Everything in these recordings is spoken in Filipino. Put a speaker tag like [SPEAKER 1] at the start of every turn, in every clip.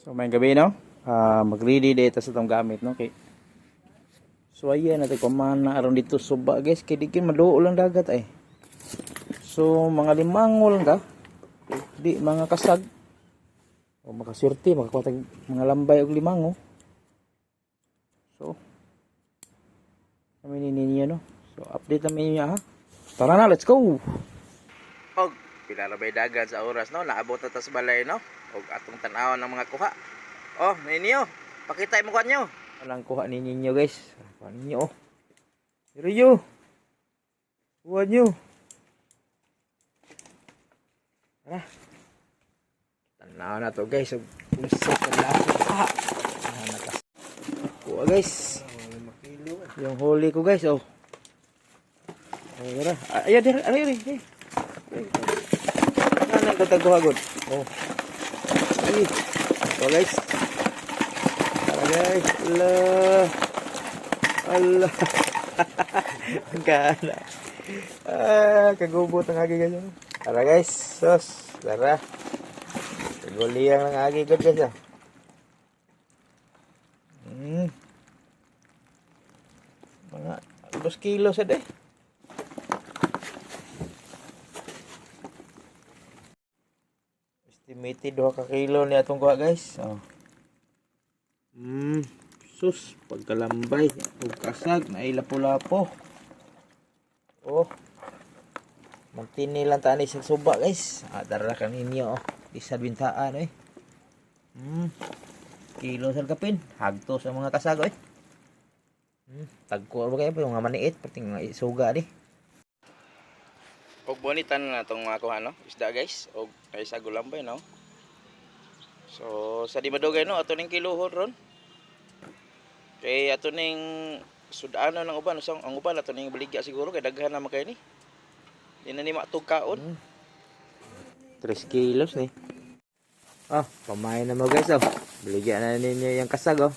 [SPEAKER 1] So may gabi no, Ah mag-ready dito sa itong gamit no kay So ayan natin kumana aron dito suba guys kay di maduo lang dagat ay. So mga limangol ka. Di mga kasag. O makaswerte makakuha tag mga lambay og limango. So kami ni ninyo no. So update namin niya ha. Tara na, let's go. Og pinarabay dagat sa oras no, naabot na ta sa balay no. Og atong tan-awon ng mga kuha. Oh, ninyo, pakita mo kanyo. Walang kuha ni ninyo guys. Kuha ninyo oh. Rio. Kuha nyo. Tara. Tanaw na to guys. Kung sa kalaki kuha. Ah. Kuha guys. Yung huli ko guys oh. Ay, tara. Ay, ay, ang tataguha gud? Oh. Ay. So guys. Tara guys. Allah. Ang kana. Ah, kagubot ang agi guys. Tara guys. Sos. Tara. Kaguliyang ng agi gud guys. ah. Hmm. Mga 2 kilo sa day. Estimated 2 ka kilo ni atong kuha guys. Oh. Mm, sus, pagkalambay ug kasag na ilapo-lapo. Oh. Mantini lang tani sa suba guys. Ah, dara ka ninyo oh. Di sa bintaan eh. Mm. Kilo sa kapin. Hagto sa mga kasag eh. Hmm, tagko ba kayo mga maniit, pati mga isuga di. Og bonitan na tong mga kuha no, isda guys, og kay sa gulambay no. So sa di madugay no, ato ning kiluhon ron. Kay ato ning sudano ng uban, so, ang uban ato ning baligya siguro kay daghan na makay ni. Di na ni matug kaon. 3 kilos ni. Oh, pamain na mo guys oh. Baligya na ninyo yung kasag oh.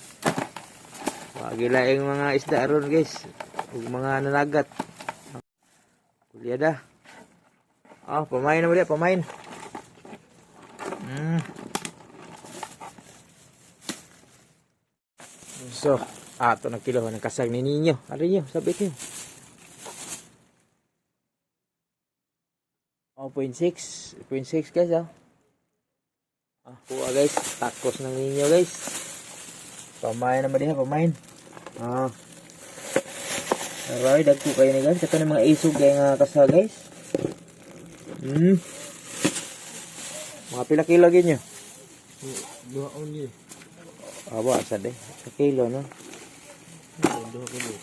[SPEAKER 1] Pagilaing mga isda ron guys. Ug mga nanagat. Kulyada. Ah, pamain na diya, pamain. Mm. So, ato na kilo ng kasag ni ninyo. Ari nyo, sabit nyo. Oh, 0.6. 0.6 guys ah. Ah, kuha guys. Takos ng ninyo guys. Pamain naman diha, pamain. Ah. Aray, dagko kayo ni guys. Ito na mga isog kaya nga kasa guys. Hmm. Mga pila kilo gin nyo?
[SPEAKER 2] Dua only.
[SPEAKER 1] Aba, sa de. Sa kilo, no?
[SPEAKER 2] Dua kilo.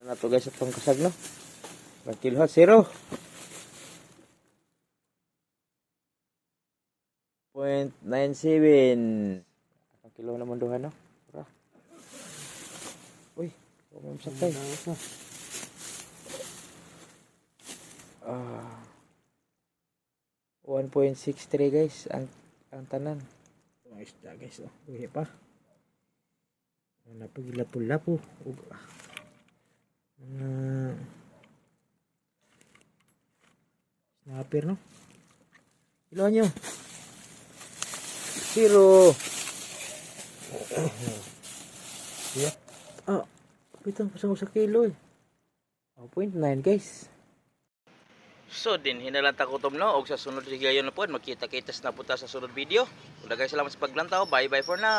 [SPEAKER 1] Ano to guys, itong kasag, no? Kilo ha? Zero. Point nine seven. Kilo naman duha, no? Huwag mo sakay. Ah. 1.63 guys ang ang tanan. Mga isda guys oh. Uwi pa. Napagilapol-lapo. Ug mga snapper no. Ilan nyo? Zero.
[SPEAKER 2] Yeah.
[SPEAKER 1] Ah, pitang pasang sa kilo eh. Oh, 0.9 guys. So din hinalan ta kutom no og sa sunod sigayon na pod makita-kitas na puta sa sunod video. Ug dagay salamat sa paglantaw. Bye bye for now.